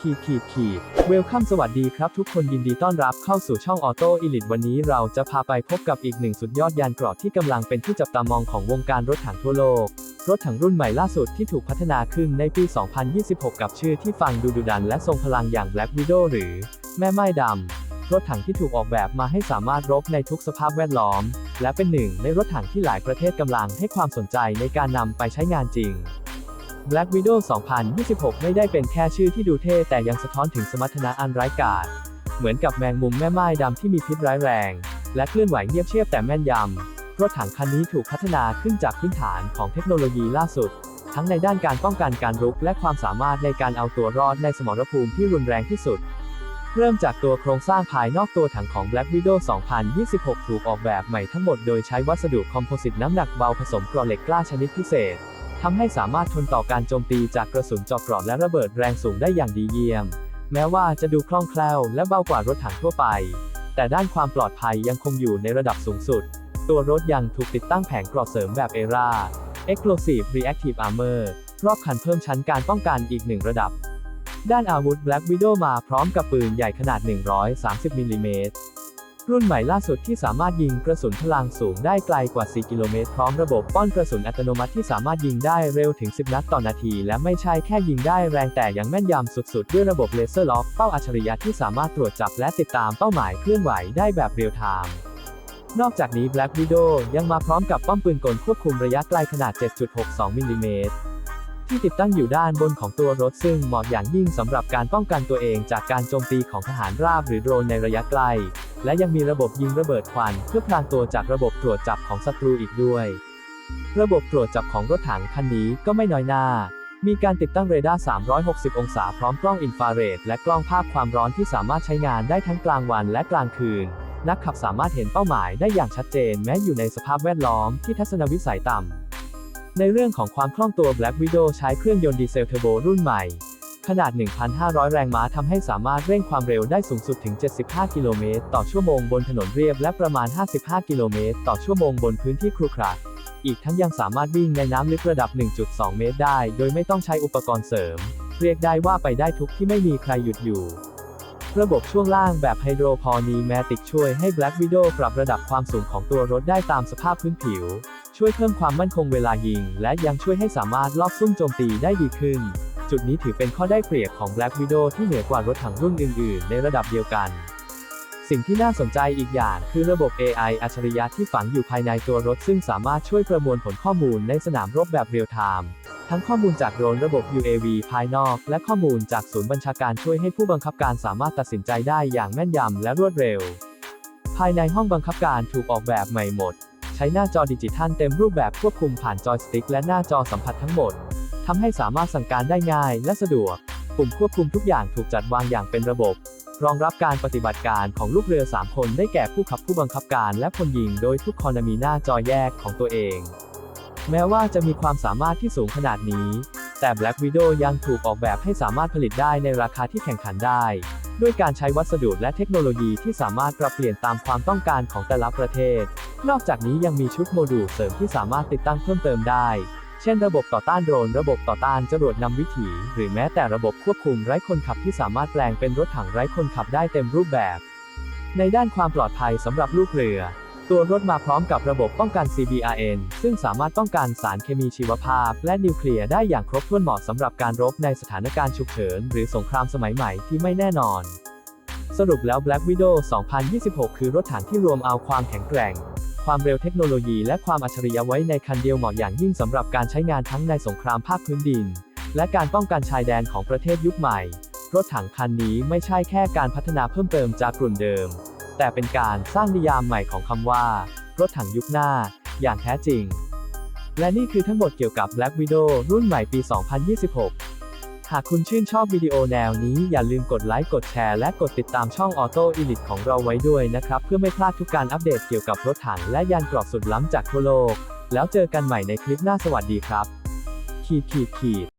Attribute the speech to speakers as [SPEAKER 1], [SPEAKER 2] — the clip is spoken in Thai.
[SPEAKER 1] ขีดขีดขีดเวลคัมสวัสดีครับทุกคนยินดีต้อนรับเข้าสู่ช่องออโต้อีลิตวันนี้เราจะพาไปพบกับอีกหนึ่งสุดยอดยานเกราะที่กำลังเป็นที่จับตามองของวงการรถถังทั่วโลก รถถังรุ่นใหม่ล่าสุดที่ถูกพัฒนาขึ้นในปี 2026 กับชื่อที่ฟังดูดุดันและทรงพลังอย่าง Black Widow หรือ แม่ไม้ดำรถถังที่ถูกออกแบบมาให้สามารถรบในทุกสภาพแวดล้อม และเป็นหนึ่งในรถถังที่หลายประเทศกำลังให้ความสนใจในการนำไปใช้งานจริง Black Widow 2026 ไม่ได้เป็นแค่ชื่อที่ดูเท่แต่ยังสะท้อนถึงสมรรถนะอันร้ายกาจ เหมือนกับแมงมุมแม่ไม้ดำที่มีพิษร้ายแรง และเคลื่อนไหวเงียบเชียบแต่แม่นยำ รถถังคันนี้ถูกพัฒนาขึ้นจากพื้นฐานของเทคโนโลยีล่าสุด ทั้งในด้านการป้องกันการรุกและความสามารถในการเอาตัวรอดในสมรภูมิที่รุนแรงที่สุด เริ่มจากตัวโครงสร้างภายนอกตัวถังของ Black Widow 2026 ถูกออกแบบใหม่ทั้งหมดโดยใช้วัสดุคอมโพสิตน้ำหนักเบาผสมกรอเหล็กกล้าชนิดพิเศษ ทำให้สามารถทนต่อการโจมตีจากกระสุนเจาะเกราะและระเบิดแรงสูงได้อย่างดีเยี่ยม แม้ว่าจะดูคล่องแคล่วและเบากว่ารถถังทั่วไป แต่ด้านความปลอดภัยยังคงอยู่ในระดับสูงสุด ตัวรถยังถูกติดตั้งแผงเกราะเสริมแบบเอรา Explosive Reactive Armor รอบคันเพิ่มชั้นการป้องกันอีกหนึ่งระดับ ด้านอาวุธ Black Widow มาพร้อมกับปืนใหญ่ขนาด 130มิลลิเมตร รุ่นใหม่ล่าสุดที่สามารถยิงกระสุนพลังสูงได้ไกลกว่า 4 กิโลเมตรพร้อมระบบป้อนกระสุนอัตโนมัติที่สามารถยิงได้เร็วถึง 10 นัดต่อนาที และไม่ใช่แค่ยิงได้แรงแต่ยังแม่นยำสุดๆ ด้วยระบบเลเซอร์ล็อกเป้าอัจฉริยะที่สามารถตรวจจับและติดตามเป้าหมายเคลื่อนไหวได้แบบเรียลไทม์นอกจากนี้ Black Widow ยังมาพร้อมกับป้อมปืนกลควบคุมระยะไกลขนาด 7.62 มิลลิเมตรที่ติดตั้งอยู่ด้านบนของตัวรถซึ่งเหมาะอย่างยิ่งสำหรับการป้องกันตัวเองจากการโจมตีของทหารราบหรือโดรนในระยะไกล และยังมีระบบยิงระเบิดควันเพื่อพรางตัวจากระบบตรวจจับของศัตรูอีกด้วย ระบบตรวจจับของรถถังคันนี้ก็ไม่น้อยหน้า มีการติดตั้งเรดาร์ 360 องศาพร้อมกล้องอินฟราเรดและกล้องภาพความร้อนที่สามารถใช้งานได้ทั้งกลางวันและกลางคืน นักขับสามารถเห็นเป้าหมายได้อย่างชัดเจนแม้อยู่ในสภาพแวดล้อมที่ทัศนวิสัยต่ำในเรื่องของความคล่องตัว Black Widow ใช้เครื่องยนต์ดีเซลเทอร์โบรุ่นใหม่ ขนาด 1,500 แรงม้าทำให้สามารถเร่งความเร็วได้สูงสุดถึง 75 กิโลเมตรต่อชั่วโมงบนถนนเรียบและประมาณ 55 กิโลเมตรต่อชั่วโมงบนพื้นที่ครุขระอีกทั้งยังสามารถวิ่งในน้ำลึกระดับ 1.2 เมตรได้ โดยไม่ต้องใช้อุปกรณ์เสริม เรียกได้ว่าไปได้ทุกที่ไม่มีใครหยุดอยู่ ระบบช่วงล่างแบบไฮโดรพอนีแมติกช่วยให้ Black Widow ปรับระดับความสูงของตัวรถได้ตามสภาพพื้นผิว ช่วยเพิ่มความมั่นคงเวลายิง และยังช่วยให้สามารถลอบซุ่มโจมตีได้ดีขึ้น จุดนี้ถือเป็นข้อได้เปรียบของ Black Widow ที่เหนือกว่ารถถังรุ่นอื่น ๆ ในระดับเดียวกัน สิ่งที่น่าสนใจอีกอย่างคือระบบ AI อัจฉริยะที่ฝังอยู่ภายในตัวรถ ซึ่งสามารถช่วยประมวลผลข้อมูลในสนามรบแบบเรียลไทม์ทั้งข้อมูลจากโดรนระบบ UAV ภายนอก และข้อมูลจากศูนย์บัญชาการช่วยให้ผู้บังคับการสามารถตัดสินใจได้อย่างแม่นยำและรวดเร็ว ภายในห้องบังคับการถูกออกแบบใหม่หมด ใช้หน้าจอดิจิทัลเต็มรูปแบบควบคุมผ่านจอยสติ๊กและหน้าจอสัมผัสทั้งหมด ทำให้สามารถสั่งการได้ง่ายและสะดวก ปุ่มควบคุมทุกอย่างถูกจัดวางอย่างเป็นระบบ รองรับการปฏิบัติการของลูกเรือ 3 คนได้แก่ผู้ขับผู้บังคับการและพลยิง โดยทุกคนมีหน้าจอแยกของตัวเอง แม้ว่าจะมีความสามารถที่สูงขนาดนี้ แต่ Black Widow ยังถูกออกแบบให้สามารถผลิตได้ในราคาที่แข่งขันได้ ด้วยการใช้วัสดุและเทคโนโลยีที่สามารถปรับเปลี่ยนตามความต้องการของแต่ละประเทศ นอกจากนี้ยังมีชุดโมดูลเสริมที่สามารถติดตั้งเพิ่มเติมได้ เช่นระบบต่อต้านโดรน ระบบต่อต้านจรวดนำวิถี หรือแม้แต่ระบบควบคุมไร้คนขับที่สามารถแปลงเป็นรถถังไร้คนขับได้เต็มรูปแบบ ในด้านความปลอดภัยสำหรับลูกเรือ ตัวรถมาพร้อมกับระบบป้องกัน CBRN ซึ่งสามารถป้องกันสารเคมีชีวภาพ และนิวเคลียร์ได้อย่างครบถ้วนเหมาะสำหรับการรบในสถานการณ์ฉุกเฉิน หรือสงครามสมัยใหม่ที่ไม่แน่นอน สรุปแล้ว Black Widow 2026 คือรถถังที่รวมเอาความแข็งแกร่ง ความเร็วเทคโนโลยีและความอัจฉริยะไว้ในคันเดียวเหมาะอย่างยิ่งสำหรับการใช้งานทั้งในสงครามภาคพื้นดิน และการป้องกันชายแดนของประเทศยุคใหม่ รถถังคันนี้ไม่ใช่แค่การพัฒนาเพิ่มเติมจากกลุ่นเดิม แต่เป็นการสร้างนิยามใหม่ของคำว่า รถถังยุคหน้า อย่างแท้จริง และนี่คือทั้งหมดเกี่ยวกับ Black Widow รุ่นใหม่ปี 2026 หากคุณชื่นชอบวิดีโอแนวนี้อย่าลืมกดไลค์ กดแชร์ และกดติดตามช่อง Auto Elite ของเราไว้ด้วยนะครับ เพื่อไม่พลาดทุกการอัปเดตเกี่ยวกับรถถังและยานเกราะสุดล้ำจากทั่วโลก แล้วเจอกันใหม่ในคลิปหน้าสวัสดีครับ ขีดขีดขีด